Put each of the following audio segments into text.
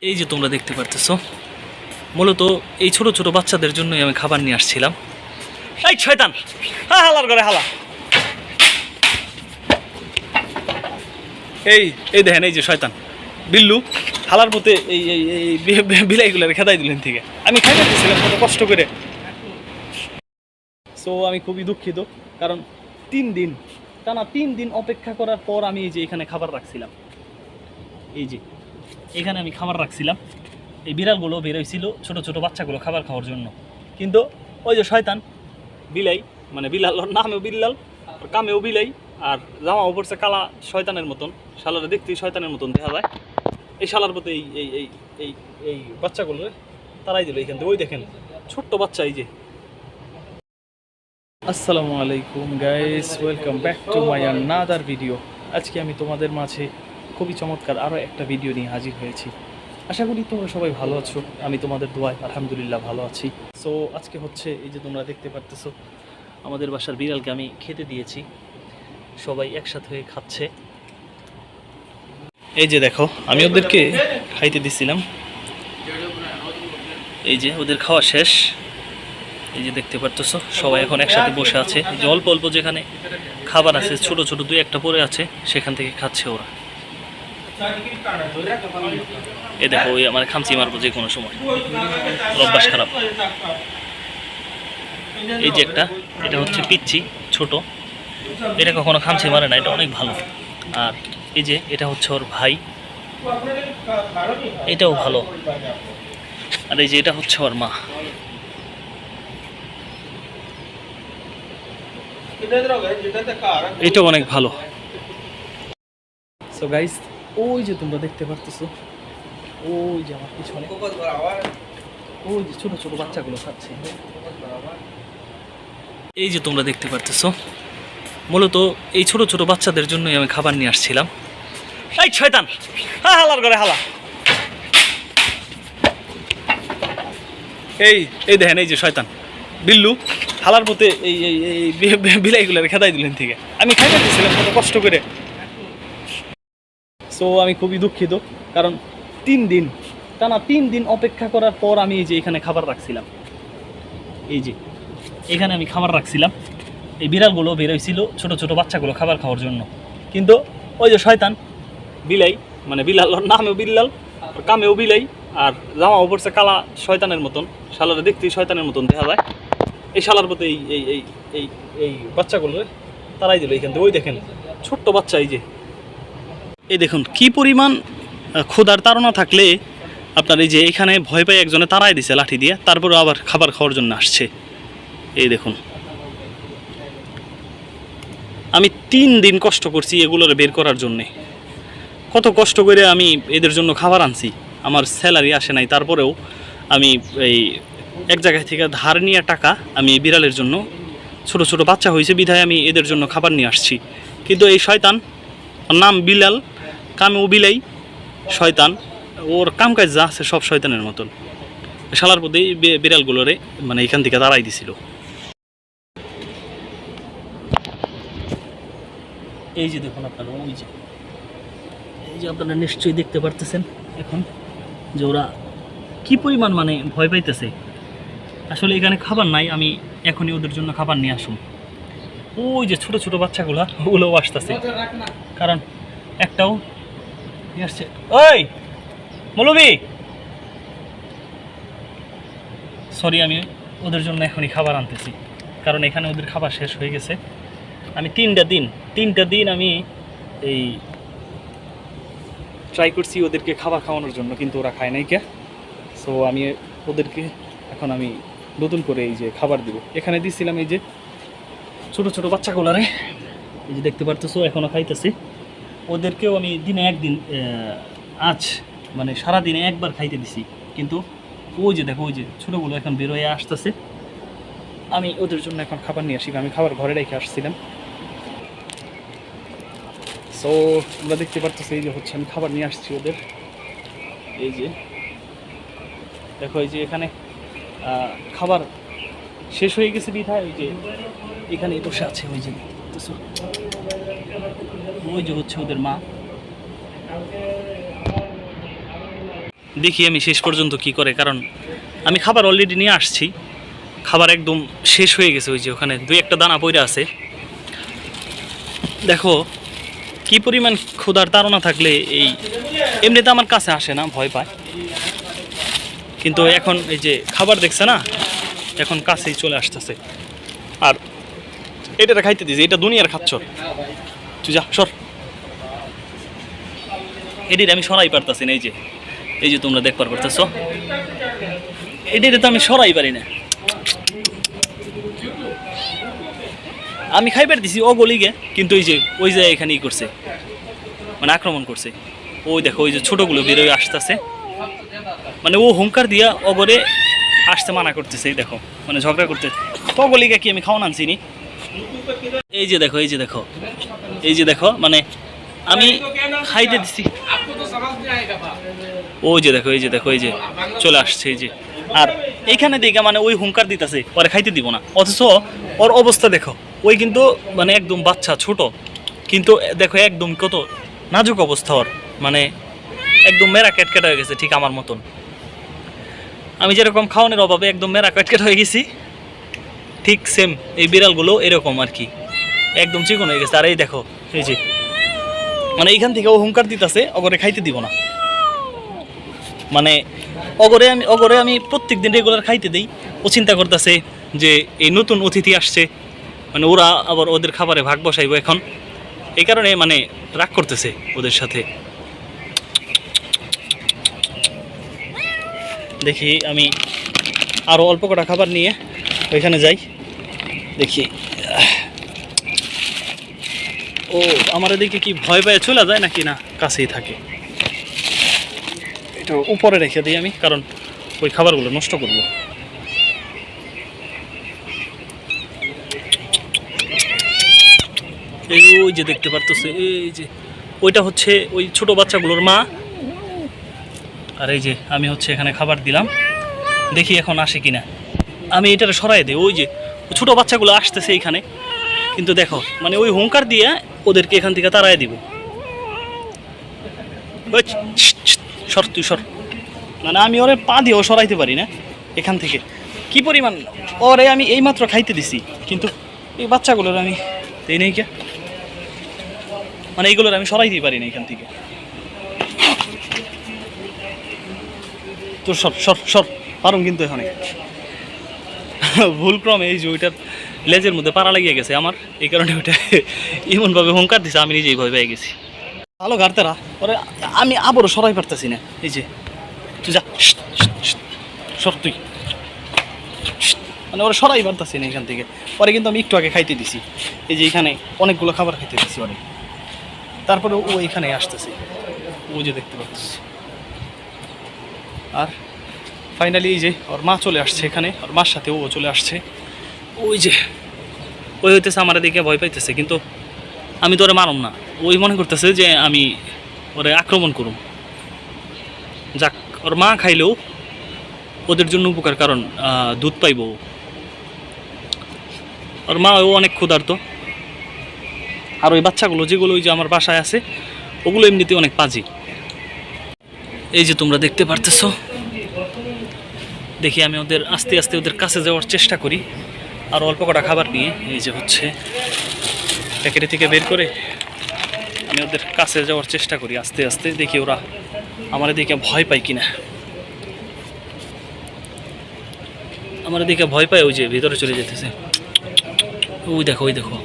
এই যে তোমরা দেখতে পারতেছো, মূলত এই ছোট ছোট বাচ্চাদের জন্যই আমি খাবার নিয়ে আসছিলাম। এই শয়তান হ্যাঁ হালার করে হালা। এই এই দেখেন, এই যে শয়তান। বিল্লু, হালার মতে এই এই এই বি- বি- খেদাই দিলেন থেকে। আমি খাই দিয়েছিলাম কত কষ্ট করে। সো আমি খুবই দুঃখিত, কারণ তিন দিন, টানা তিন দিন অপেক্ষা করার পর আমি এই যে এখানে খাবার রাখছিলাম। এই যে। এখানে আমি খাবার রাখছিলাম। এই বিড়ালগুলো বেরোইছিল ছোট ছোট বাচ্চাগুলো খাবার খাওয়ার জন্য। কিন্তু ওই যে শয়তান, বিলাই মানে বিলাল ওর নামেও বিল্লাল কামেও বিলাই, আর জামা উপরছে কালা শয়তানের মতন। শালারে দেখতেই শয়তানের মতন দেখা যায়। এই শালার প্রতি এই এই এই এই এই বাচ্চাগুলো তারাই দিল এইখান থেকে। ওই দেখেন, ছোট্ট বাচ্চা এই যে। আসসালামু আলাইকুম guys welcome back to my another video আজকে আমি তোমাদের মাঝে খুবই চমৎকার আরও একটা ভিডিও নিয়ে হাজির হয়েছি। আশা করি তোমরা সবাই ভালো আছো, আমি তোমাদের দোয়ায় আলহামদুলিল্লাহ ভালো আছি। সো আজকে হচ্ছে এই যে তোমরা দেখতে পারতেছো, আমাদের বাসার বিড়ালকে আমি খেতে দিয়েছি। সবাই একসাথে হয়ে খাচ্ছে। এই যে দেখো, আমি ওদেরকে খাইতে দিছিলাম। এই যে ওদের খাওয়া শেষ। এই যে দেখতে পারতেছো, সবাই এখন একসাথে বসে আছে। যে অল্প অল্প যেখানে খাবার আছে, ছোট ছোট দুই একটা পরে আছে, সেখান থেকে খাচ্ছে ওরা। এ দেখো, ওই আমার খামচি মারবো যে কোনো সময়। অভ্যাস খারাপ। এই যে একটা, এটা হচ্ছে পিচ্ছি, ছোট। এটা কখনো খামচি মারে না, এটা অনেক ভালো। আর এই যে, এটা হচ্ছে ওর ভাই। এটাও ভালো। আর এই যে, এটা হচ্ছে ওর মা। এটাও অনেক ভালো। সো গাইস ওই যে তোমরা দেখতে পারতেছো ওই যে আমার পিছনে ওই যে ছোট ছোট বাচ্চাগুলো খাচ্ছে এই যে তোমরা দেখতে পারতেছো মূলত এই ছোট ছোট বাচ্চাদের জন্যই আমি খাবার নিয়ে আসছিলাম এই শয়তান হ্যাঁ হালার করে হালা এই এই দেখেন এই যে শয়তান বিল্লু হালার মতে এই এই বিলাইগুলোর খেদাই দিলেন থেকে আমি খাই দিয়েছিলাম কত কষ্ট করে সো আমি খুবই দুঃখিত, কারণ তিন দিন, টানা তিন দিন অপেক্ষা করার পর আমি এই যে এখানে খাবার রাখছিলাম। এই যে, এখানে আমি খাবার রাখছিলাম। এই বিড়ালগুলো বেরোইছিল ছোট ছোট বাচ্চাগুলো খাবার খাওয়ার জন্য। কিন্তু ওই যে শয়তান, বিলাই মানে বিলাল নামেও বিল্লাল কামেও বিলাই, আর জামা উপরছে কালা শয়তানের মতন। শালারে দেখতেই শয়তানের মতন দেখা যায়। এই শালার প্রতি এই এই এই এই এই বাচ্চাগুলো, তারাই দিল এইখান থেকে। ওই দেখেন, ছোট্ট বাচ্চা এই যে। এই দেখুন, কি পরিমাণ ক্ষুধার তাড়না থাকলে আপনার এই যে এখানে ভয় পাই একজনে তারাই দিছে লাঠি দিয়ে তারপরে আবার খাবার খাওয়ার জন্য আসছে। এই দেখুন। আমি তিন দিন কষ্ট করছি এগুলোর বের করার জন্যে। কত কষ্ট করে আমি এদের জন্য খাবার আনছি, আমার স্যালারি আসে নাই, তারপরেও আমি এই এক জায়গায় থেকে ধার নিয়ে টাকা আমি বিড়ালের জন্য, ছোট ছোট বাচ্চা হয়েছে, বিধায় আমি এদের জন্য খাবার নিয়ে আসছি। কিন্তু এই শয়তান নাম বিলাল কামেও বিলাই শয়তান। ওর কাম কাজ যা আছে সব শয়তানের মতন। শালার প্রতি বিড়ালগুলোরে মানে এখান থেকে তাড়াই দিছিল। এই যে দেখুন আপনারা, ওই যে। এই যে আপনারা নিশ্চয়ই দেখতে পারতেছেন এখন যে ওরা কী পরিমাণ মানে ভয় পাইতেছে। আসলে এখানে খাবার নাই, আমি এখনই ওদের জন্য খাবার নিয়ে আসুন। ওই যে ছোট ছোট বাচ্চাগুলো, ওগুলোও আসতেছে। কারণ একটাও ওই মৌলবি সরি আমি ওদের জন্য এখনই খাবার আনতেছি, কারণ এখানে ওদের খাবার শেষ হয়ে গেছে। আমি তিনটা দিন তিনটা দিন আমি এই ট্রাই করছি ওদেরকে খাবার খাওয়ানোর জন্য, কিন্তু ওরা খায় নাই কে? সো আমি ওদেরকে এখন আমি নতুন করে এই যে খাবার দিব। এখানে দিছিলাম এই যে ছোট ছোট বাচ্চাগুলারে, এই যে দেখতে পারতেছো এখনও খাইতেছি। ওদেরকেও আমি দিনে একদিন আজ মানে সারা দিনে একবার খাইতে দিছি। কিন্তু ওই যে দেখো, ওই যে ছোটোগুলো এখন বেরোয় আসতেছে। আমি ওদের জন্য এখন খাবার নিয়ে আসি, আমি খাবার ঘরে রেখে আসছিলাম। সো তোমরা দেখতে পারতেছো, এই যে হচ্ছে, আমি খাবার নিয়ে আসছি ওদের। এই যে, দেখো, এই যে এখানে খাবার শেষ হয়ে গেছে বিধায়, ওই যে এখানে বসে আছে, ওই যে? ওই যে হচ্ছে ওদের মা। দেখি আমি শেষ পর্যন্ত কি করে, কারণ আমি খাবার অলরেডি নিয়ে আসছি। খাবার একদম শেষ হয়ে গেছে ওই যে ওখানে, দুই একটা দানা পড়ে আছে। দেখো, কি পরিমাণ ক্ষুধার তাড়না থাকলে এই, এমনিতে আমার কাছে আসে না, ভয় পায়। কিন্তু এখন এই যে খাবার দেখছে না, এখন কাছেই চলে আসতেছে। আর এটা খাইতে দিছে, এটা দুনিয়ার খাচ্ছ। তুই যা, সর। এটির আমি সরাই পারতাছি না, এই যে। এই যে তোমরা দেখবার পারতেছ এটির তো আমি সরাই পারি না। আমি খাইবার দিছি ও গলিগে কিন্তু ওই যে ওই যে এখানে ই করছে। মানে আক্রমণ করছে। ওই দেখো, ওই যে ছোটগুলো বেরোয় আসতেছে। মানে ও হুঙ্কার দিয়া অগরে আসতে মানা করতেছে দেখো। মানে ঝগড়া করতেছে ও গলিগে কি আমি খাওয়ান আনছিনি এই যে দেখো, এই যে দেখো। এই যে দেখো মানে আমি খাইতে দিছি। ও যে দেখো, এই যে দেখো, এই যে চলে আসছে, এই যে। আর এইখানে দেখে মানে ওই হুঙ্কার দিতেছে, পরে খাইতে দিব না। অথচ ওর অবস্থা দেখো, ওই কিন্তু মানে একদম বাচ্চা, ছোট। কিন্তু দেখো একদম কত নাজুক অবস্থা ওর মানে একদম মেরা ক্যাটকেট হয়ে গেছে, ঠিক আমার মতন। আমি যেরকম খাওয়ানোর অভাবে একদম মেরা ক্যাটকেট হয়ে গেছি, ঠিক সেম এই বিড়ালগুলো এরকম আর কি। একদম চিকন হয়ে গেছে। আর এই দেখো, এই যে মানে এইখান থেকে ও হুঙ্কার দিতেছে, অগরে খাইতে দিব না। মানে অগরে আমি অগরে আমি প্রত্যেক দিন রেগুলার খাইতে দিই। ও চিন্তা করতেছে যে এই নতুন অতিথি আসছে মানে ওরা আবার ওদের খাবারে ভাগ বসাইবো এখন। এই কারণে মানে রাগ করতেছে ওদের সাথে। দেখি আমি আরও অল্প কটা খাবার নিয়ে ওইখানে যাই। দেখি। ও, আমার এদিকে কি ভয় পায়ে চলে যায় নাকি না? কাছেই থাকে। এটা উপরে রেখে দিই আমি, কারণ ওই খাবারগুলো নষ্ট করব। এই ওই যে দেখতে পারতেছে, এই যে, ওইটা হচ্ছে ওই ছোট বাচ্চাগুলোর মা। আর এই যে, আমি হচ্ছে এখানে খাবার দিলাম। দেখি এখন আসে কিনা। আমি এটা সরাই দিই, ওই যে ছোট বাচ্চাগুলো আসতেছে এইখানে কিন্তু দেখো মানে ওই হুঙ্কার দিয়ে ওদেরকে এখান থেকে তাড়াই দিব। সর তুই, সর। মানে আমি ওরে পা দিয়েও সরাইতে পারি না এখান থেকে। কি পরিমাণ? ওরে আমি এইমাত্র খাইতে দিছি, কিন্তু এই বাচ্চাগুলোর আমি এই নেই কে? মানে এইগুলোর আমি সরাইতেই পারি না এখান থেকে। তোর সর সর সর, পারুম কিন্তু এখানে। ভুলক্রমে এই যে ওইটার লেজের মধ্যে পাড়া লাগিয়ে গেছে আমার। এই কারণে ওইটা এমনভাবে হুঙ্কার দিছে, আমি নিজেই ভয় পেয়ে গেছি। ভালো গাড়তেরা পরে আমি আবারও সরাই পারতেছি না। এই যে, তুই যা সর তুই। মানে ওরা সরাই পারতেছি না এখান থেকে। পরে কিন্তু আমি একটু আগে খাইতে দিছি। এই যে এখানে অনেকগুলো খাবার খাইতে দিছি অনেক। তারপরে ও এখানে আসতেছে। ও যে দেখতে পাচ্ছি। আর ফাইনালি এই যে, ওর মা চলে আসছে এখানে। ওর মার সাথে ও চলে আসছে। ওই যে, ওই হইতেছে আমার দিকে ভয় পাইতেছে, কিন্তু আমি তো ওরে মারুম না। ওই মনে করতেছে যে আমি ওরে আক্রমণ করুম। যাক, ওর মা খাইলেও ওদের জন্য উপকার, কারণ দুধ পাইব। ওর মা ও অনেক ক্ষুধার্ত। আর ওই বাচ্চাগুলো, যেগুলো ওই যে আমার বাসায় আছে, ওগুলো এমনিতে অনেক পাজি। এই যে তোমরা দেখতে পারতেছো, দেখি আমি ওদের আস্তে আস্তে ওদের কাছে যাওয়ার চেষ্টা করি। আর অল্প কটা খাবার নিয়ে এই যে হচ্ছে প্যাকেটে থেকে বের করে আমি ওদের কাছে যাওয়ার চেষ্টা করি আস্তে আস্তে, দেখি ওরা আমার এদিকে ভয় পায় কিনা। আমার এদিকে ভয় পায়, ওই যে ভিতরে চলে যেতেছে। ওই দেখো ওই দেখো।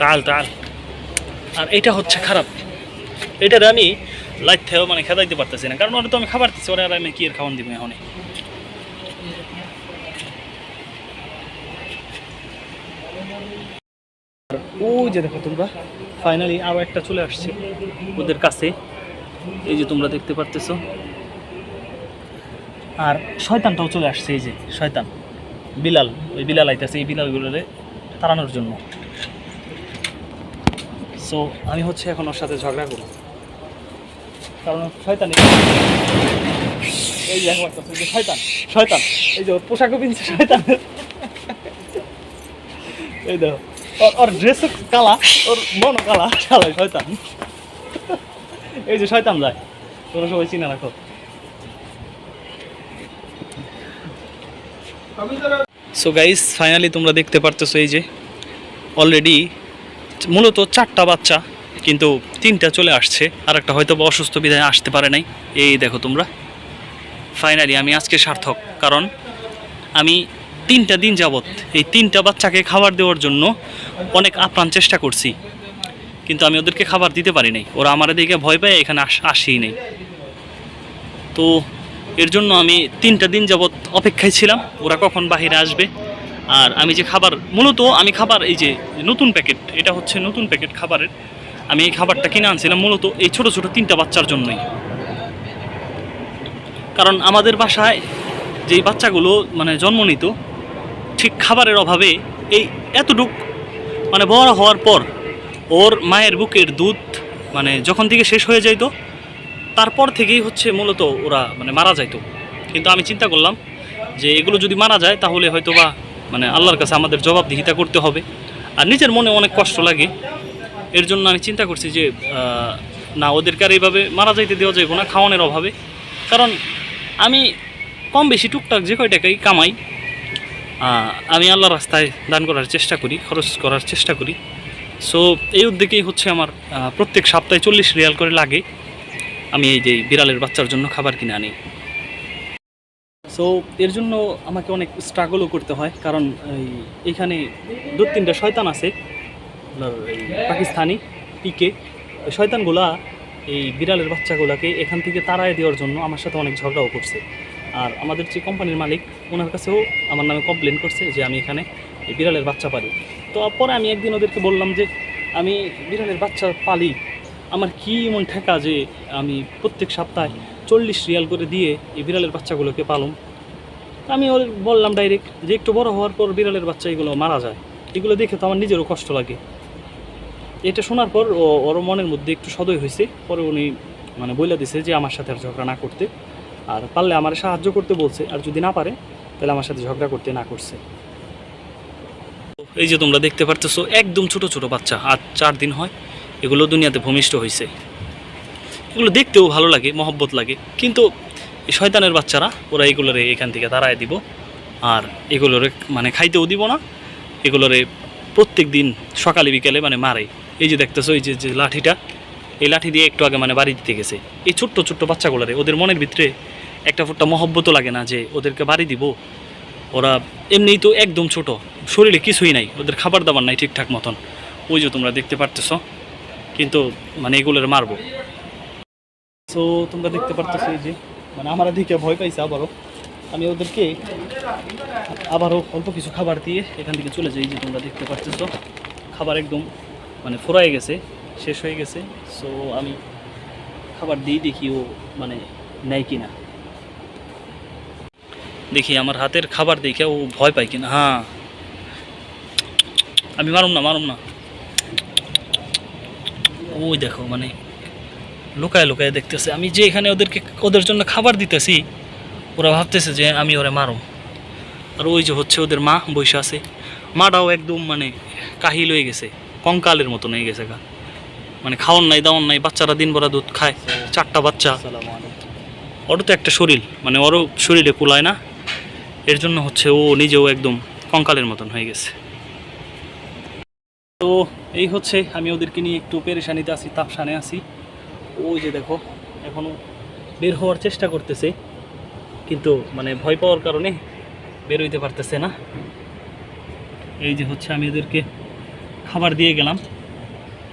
তাল তাল। আর এটা হচ্ছে খারাপ। এটার আমি লাইট থেও মানে খেদাইতে পারতেছি না, কারণ ওরা তো আমি খাবার দিচ্ছি ওরা আর আমি কি এর খাওয়ান দিব এখন ওই যে দেখো তোমরা ফাইনালি আরও একটা চলে আসছে ওদের কাছে। এই যে তোমরা দেখতে পারতেছো। আর শয়তানটাও চলে আসছে, এই যে শয়তান, বিলাল, ওই বিলাল আইতেছে, এই বিলালগুলোরে তাড়ানোর জন্য। সো আমি হচ্ছে এখন ওর সাথে ঝগড়া করব। কারণ শয়তান এই যে যে শয়তান শয়তান, এই যে পোশাকও পিনছে শয়তান এই দেখো। ওর ওর ড্রেসও কালা, ওর মনও কালা শালা শয়তান। এই যে শয়তান যায় তোমরা সবাই চিনে রাখো। সো গাইস ফাইনালি তোমরা দেখতে পারতেছো এই যে অলরেডি মূলত চারটা বাচ্চা, কিন্তু তিনটা চলে আসছে আর একটা হয়তো বা অসুস্থ বিধায় আসতে পারে নাই। এই দেখো তোমরা। ফাইনালি আমি আজকে সার্থক, কারণ আমি তিনটা দিন যাবত এই তিনটা বাচ্চাকে খাবার দেওয়ার জন্য অনেক আপ্রাণ চেষ্টা করছি। কিন্তু আমি ওদেরকে খাবার দিতে পারি নাই। ওরা আমার দিকে ভয় পায় এখানে আস আসেই নেই। তো এর জন্য আমি তিনটা দিন যাবত অপেক্ষায় ছিলাম। ওরা কখন বাহিরে আসবে? আর আমি যে খাবার, মূলত আমি খাবার, এই যে নতুন প্যাকেট, এটা হচ্ছে নতুন প্যাকেট খাবারের। আমি এই খাবারটা কিনে আনছিলাম মূলত এই ছোট ছোট তিনটা বাচ্চার জন্যই। কারণ আমাদের বাসায় যেই বাচ্চাগুলো মানে জন্ম নিত ঠিক খাবারের অভাবে এই এতটুক মানে বড় হওয়ার পর ওর মায়ের বুকের দুধ মানে যখন থেকে শেষ হয়ে যাইতো, তারপর থেকেই হচ্ছে মূলত ওরা মানে মারা যাইতো। কিন্তু আমি চিন্তা করলাম যে এগুলো যদি মারা যায়, তাহলে হয়তো বা মানে আল্লাহর কাছে আমাদের জবাবদিহিতা করতে হবে। আর নিজের মনে অনেক কষ্ট লাগে। এর জন্য আমি চিন্তা করছি যে না, ওদেরকে আর এইভাবে মারা যাইতে দেওয়া যাবে না খাওয়ানোর অভাবে। কারণ আমি কম বেশি টুকটাক যে কয় টাকাই কামাই আমি আল্লাহর রাস্তায় দান করার চেষ্টা করি, খরচ করার চেষ্টা করি। সো এই উদ্যোগেই হচ্ছে আমার প্রত্যেক সপ্তাহে চল্লিশ রিয়াল করে লাগে। আমি এই যে বিড়ালের বাচ্চার জন্য খাবার কিনে আনি। সো এর জন্য আমাকে অনেক স্ট্রাগলও করতে হয়, কারণ এই এইখানে দু তিনটা শয়তান আছে পাকিস্তানি পিকে। শয়তানগুলা এই বিড়ালের বাচ্চাগুলোকে এখান থেকে তাড়ায় দেওয়ার জন্য আমার সাথে অনেক ঝগড়াও করছে। আর আমাদের যে কোম্পানির মালিক, ওনার কাছেও আমার নামে কমপ্লেন করছে যে আমি এখানে বিড়ালের বাচ্চা পালি। তো পরে আমি একদিন ওদেরকে বললাম যে, আমি বিড়ালের বাচ্চা পালি। আমার কি এমন ঠেকা যে আমি প্রত্যেক সপ্তাহে চল্লিশ রিয়াল করে দিয়ে এই বিড়ালের বাচ্চাগুলোকে পালন আমি ওর বললাম ডাইরেক্ট যে, একটু বড় হওয়ার পর বিড়ালের বাচ্চা এগুলো মারা যায়। এগুলো দেখে তো আমার নিজেরও কষ্ট লাগে। এটা শোনার পর ওর মনের মধ্যে একটু সদয় হয়েছে পরে উনি মানে বলে দিছে যে, আমার সাথে আর ঝগড়া না করতে। আর পারলে আমার সাহায্য করতে বলছে, আর যদি না পারে, তাহলে আমার সাথে ঝগড়া করতে না করছে। এই যে তোমরা দেখতে পারতেছো, একদম ছোট ছোট বাচ্চা আর চার দিন হয়, এগুলো দুনিয়াতে ভূমিষ্ঠ হয়েছে এগুলো দেখতেও ভালো লাগে, মহব্বত লাগে, কিন্তু শয়তানের বাচ্চারা, ওরা এগুলোরে এখান থেকে তাড়ায় দিব, আর এগুলোরে মানে খাইতেও দিব না, এগুলোরে প্রত্যেক দিন সকালে বিকেলে মানে মারে। এই যে দেখতেছো, এই যে লাঠিটা, এই লাঠি দিয়ে একটু আগে মানে বাড়ি দিতে গেছে। এই ছোট্ট ছোট্ট বাচ্চাগুলোরে, ওদের মনের ভিতরে একটা ফুটটা মহব্বতও লাগে না যে ওদেরকে বাড়ি দিব। ওরা এমনিই তো একদম ছোট। শরীরে কিছুই নাই। ওদের খাবার দাবার নাই ঠিকঠাক মতন। ওই যে তোমরা দেখতে পারতেছো। কিন্তু মানে এগুলোর মারবো। সো তোমরা দেখতে পারতেছো এই যে মানে আমার দিকে ভয় পাইছে আবারও। আমি ওদেরকে আবারও অল্প কিছু খাবার দিয়ে এখান থেকে চলে যাই যে তোমরা দেখতে পারতেছো। খাবার একদম মানে ফুরাই গেছে, শেষ হয়ে গেছে। সো আমি খাবার দিই, দেখি ও মানে নেয় কিনা। দেখি আমার হাতের খাবার দেখে ও ভয় পায় কিনা হ্যাঁ। আমি মারুম না মারুম না। ওই দেখো মানে লুকায় লুকায় দেখতেছে। আমি যে এখানে ওদেরকে ওদের জন্য খাবার দিতেছি ওরা ভাবতেছে যে আমি ওরা মারো আর ওই যে হচ্ছে ওদের মা বসে আছে। মাটাও একদম মানে কাহিল হয়ে গেছে কঙ্কালের মতন হয়ে গেছে গা। মানে খাওয়ান নাই দাওয়ান নাই বাচ্চারা দিন ভরা দুধ খায় চারটা বাচ্চা। ওরও তো একটা শরীর মানে ওরও শরীরে কুলায় না। এর জন্য হচ্ছে ও নিজেও একদম কঙ্কালের মতন হয়ে গেছে। তো এই হচ্ছে আমি ওদেরকে নিয়ে একটু পেরেশানিতে আছি, তাপসানে আছি। ওই যে দেখো এখনও বের হওয়ার চেষ্টা করতেছে, কিন্তু মানে ভয় পাওয়ার কারণে বের হইতে পারতেছে না। এই যে হচ্ছে আমি ওদেরকে খাবার দিয়ে গেলাম।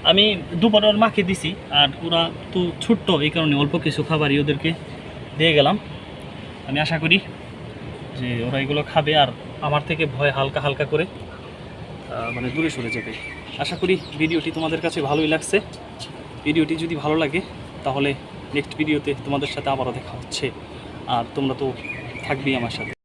আমি দুপুর ওর মাকে দিছি, আর ওরা তো ছোট্ট, এই কারণে অল্প কিছু খাবারই ওদেরকে দিয়ে গেলাম। আমি আশা করি যে ওরা এগুলো খাবে আর আমার থেকে ভয় হালকা হালকা করে মানে দূরে সরে যাবে। আশা করি ভিডিওটি তোমাদের কাছে ভালোই লাগছে। ভিডিওটি যদি ভালো লাগে, তাহলে নেক্সট ভিডিওতে তোমাদের সাথে আবারও দেখা হচ্ছে। আর তোমরা তো থাকবেই আমার সাথে।